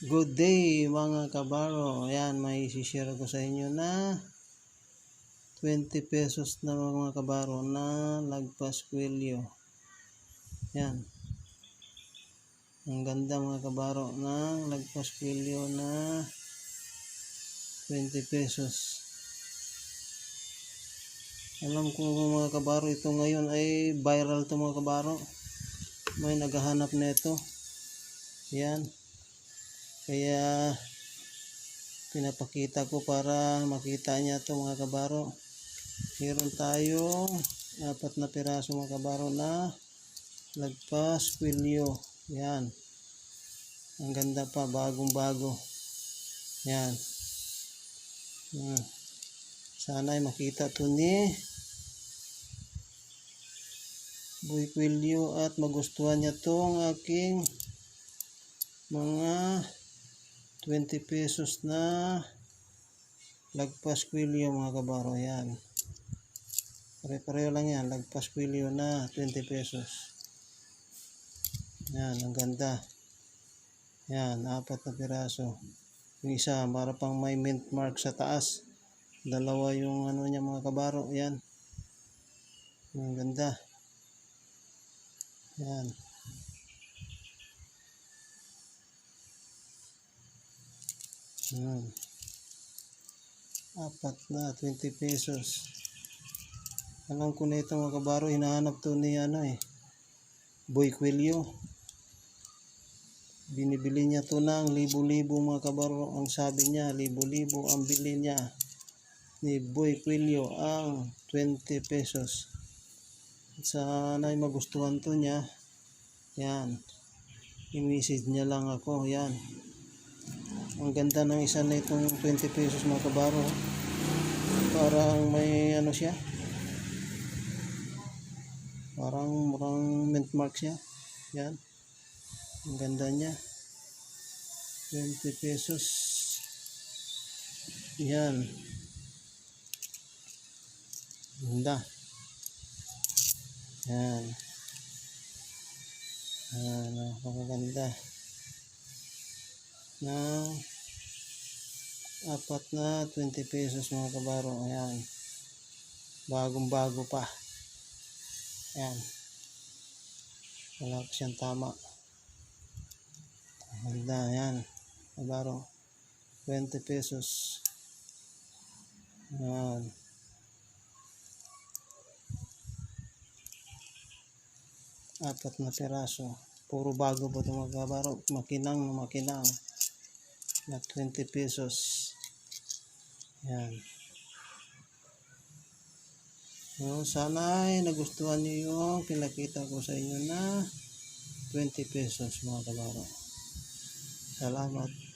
Good day mga kabaro. Ayan, may share ko sa inyo na 20 pesos na mga kabaro na lagpas kwelyo. Ayan. Ang ganda mga kabaro ng lagpas na 20 pesos. Alam ko mga kabaro, ito ngayon ay viral to mga kabaro. May naghahanap na ito. Ayan. Kaya pinapakita ko para makita niya to mga kabaro. Meron tayong apat na piraso mga kabaro na lagpas kwilyo. Yan. Ang ganda pa, bagong bago. Yan. Hmm. Sana ay makita to ni Boy Quilio at magustuhan niya tong aking mga 20 pesos na lagpas kwilyo mga kabaro yan pare-pareho lang yan lagpas kwilyo na 20 pesos. Yan ang ganda. Yan apat na piraso. Yung isa para pang may mint mark sa taas. Dalawa yung ano niya mga kabaro yan ang ganda. Yan Hmm. Apat na, 20 pesos. Alam ko na ito mga kabaro, hinahanap to ni ano eh. Boy Quilio. Binibili niya to ng libo-libo mga kabaro. Ang sabi niya, libo-libo ang bili niya ni Boy Quilio ang 20 pesos. Sana ay magustuhan to niya. Yan. I-message niya lang ako. Yan. Ang ganda ng isa na itong 20 pesos mga kabaro. Parang may ano siya. Parang murang mint mark siya. Yan. Ang ganda niya. 20 pesos. Yan. Ganda. Yan. Yan. Napakaganda. Na apat na 20 pesos mga kabaro. Ayan. Bagong bago pa. Ayan. Wala pa siyang tama. Ganda. Ayan. Kabaro. 20 pesos. Ayan. Apat na peraso. Puro bago po ito mga kabaro. Makinang na makinang na 20 pesos. Yan. No, sana ay nagustuhan niyo yung pinakita ko sa inyo na 20 pesos mga kabaro. Salamat.